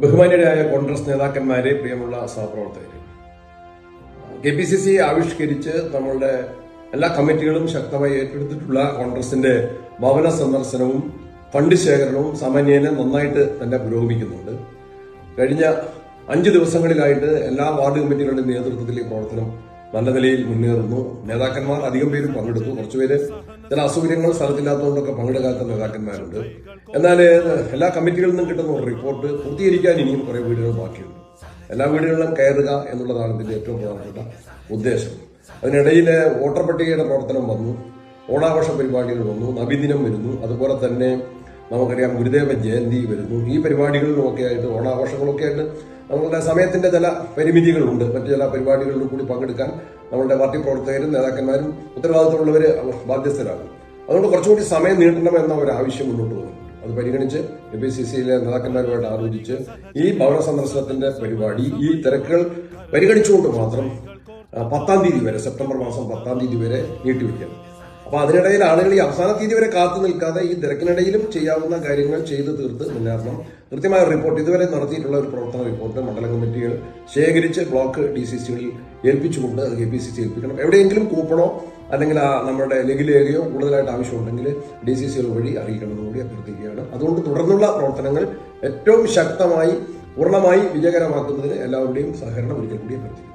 ബഹുമാന്യരായ കോൺഗ്രസ് നേതാക്കന്മാരെ പ്രിയമുള്ള സഹപ്രവർത്തകരെ. കെ പി സി സി ആവിഷ്കരിച്ച് നമ്മളുടെ എല്ലാ കമ്മിറ്റികളും ശക്തമായി ഏറ്റെടുത്തിട്ടുള്ള കോൺഗ്രസിന്റെ ഭവന സന്ദർശനവും ഫണ്ട് ശേഖരണവും സാമാന്യേന നന്നായിട്ട് തന്നെ പുരോഗമിക്കുന്നുണ്ട്. കഴിഞ്ഞ അഞ്ച് ദിവസങ്ങളിലായിട്ട് എല്ലാ വാർഡ് കമ്മിറ്റികളുടെ നേതൃത്വത്തിൽ ഈ പ്രവർത്തനം നല്ല നിലയിൽ മുന്നേറുന്നു. നേതാക്കന്മാർ അധികം പേരും പങ്കെടുത്തു. കുറച്ചുപേര് ചില അസൗകര്യങ്ങൾ സ്ഥലത്തില്ലാത്തതുകൊണ്ടൊക്കെ പങ്കെടുക്കാത്ത നേതാക്കന്മാരുണ്ട്. എന്നാൽ എല്ലാ കമ്മിറ്റികളിൽ നിന്നും കിട്ടുന്ന റിപ്പോർട്ട് പൂർത്തീകരിക്കാൻ ഇനിയും കുറെ വീടുകൾ ബാക്കിയുണ്ട്. എല്ലാ വീടുകളിലും കയറുക എന്നുള്ളതാണ് ഇതിന്റെ ഏറ്റവും പ്രധാനപ്പെട്ട ഉദ്ദേശം. അതിനിടയിൽ വോട്ടർ പട്ടികയുടെ പ്രവർത്തനം വന്നു ഓണാഘോഷ പരിപാടികൾ വന്നു നബിദിനം വരുന്നു. അതുപോലെ തന്നെ നമുക്കറിയാം ഗുരുദേവ ജയന്തി വരുന്നു. ഈ പരിപാടികളിലുമൊക്കെ ആയിട്ട് ഓണാഘോഷങ്ങളൊക്കെ ആയിട്ട് നമ്മളുടെ സമയത്തിന്റെ ചില പരിമിതികളുണ്ട്. മറ്റു ചില പരിപാടികളിലും കൂടി പങ്കെടുക്കാൻ നമ്മളുടെ പാർട്ടി പ്രവർത്തകരും നേതാക്കന്മാരും ഉത്തരവാദിത്തമുള്ളവർ ബാധ്യസ്ഥരാകും. അതുകൊണ്ട് കുറച്ചുകൂടി സമയം നീട്ടണം എന്ന ഒരു ആവശ്യം മുന്നോട്ട് വന്നു. അത് പരിഗണിച്ച് എ പി സി സിയിലെ നേതാക്കന്മാരുമായിട്ട് ആലോചിച്ച് ഈ ഭവന സന്ദർശനത്തിന്റെ പരിപാടി ഈ തിരക്കുകൾ പരിഗണിച്ചുകൊണ്ട് മാത്രം പത്താം തീയതി വരെ സെപ്റ്റംബർ മാസം പത്താം തീയതി വരെ നീട്ടിവെക്കണം അപ്പൊ അതിനിടയിൽ ആളുകൾ ഈ അവസാന തീയതി വരെ കാത്തു നിൽക്കാതെ ഈ തിരക്കിനിടയിലും ചെയ്യാവുന്ന കാര്യങ്ങൾ ചെയ്തു തീർത്ത് മുന്നേറണം. കൃത്യമായ റിപ്പോർട്ട് ഇതുവരെ നടത്തിയിട്ടുള്ള ഒരു പ്രവർത്തന റിപ്പോർട്ട് മണ്ഡലം കമ്മിറ്റികൾ ശേഖരിച്ച് ബ്ലോക്ക് ഡി സി സികളിൽ ഏൽപ്പിച്ചുകൊണ്ട് കെ പി സി സി ഏൽപ്പിക്കണം. എവിടെയെങ്കിലും കൂപ്പണോ അല്ലെങ്കിൽ ആ നമ്മുടെ ലഘുലേഖയോ കൂടുതലായിട്ട് ആവശ്യമുണ്ടെങ്കിൽ ഡി സി സികൾ വഴി അറിയിക്കണമെന്ന് കൂടി അഭ്യർത്ഥിക്കുകയാണ്. അതുകൊണ്ട് തുടർന്നുള്ള പ്രവർത്തനങ്ങൾ ഏറ്റവും ശക്തമായി പൂർണമായി വിജയകരമാക്കുന്നതിന് എല്ലാവരുടെയും സഹകരണം ഒരിക്കൽ കൂടി അഭ്യർത്ഥിക്കുന്നു.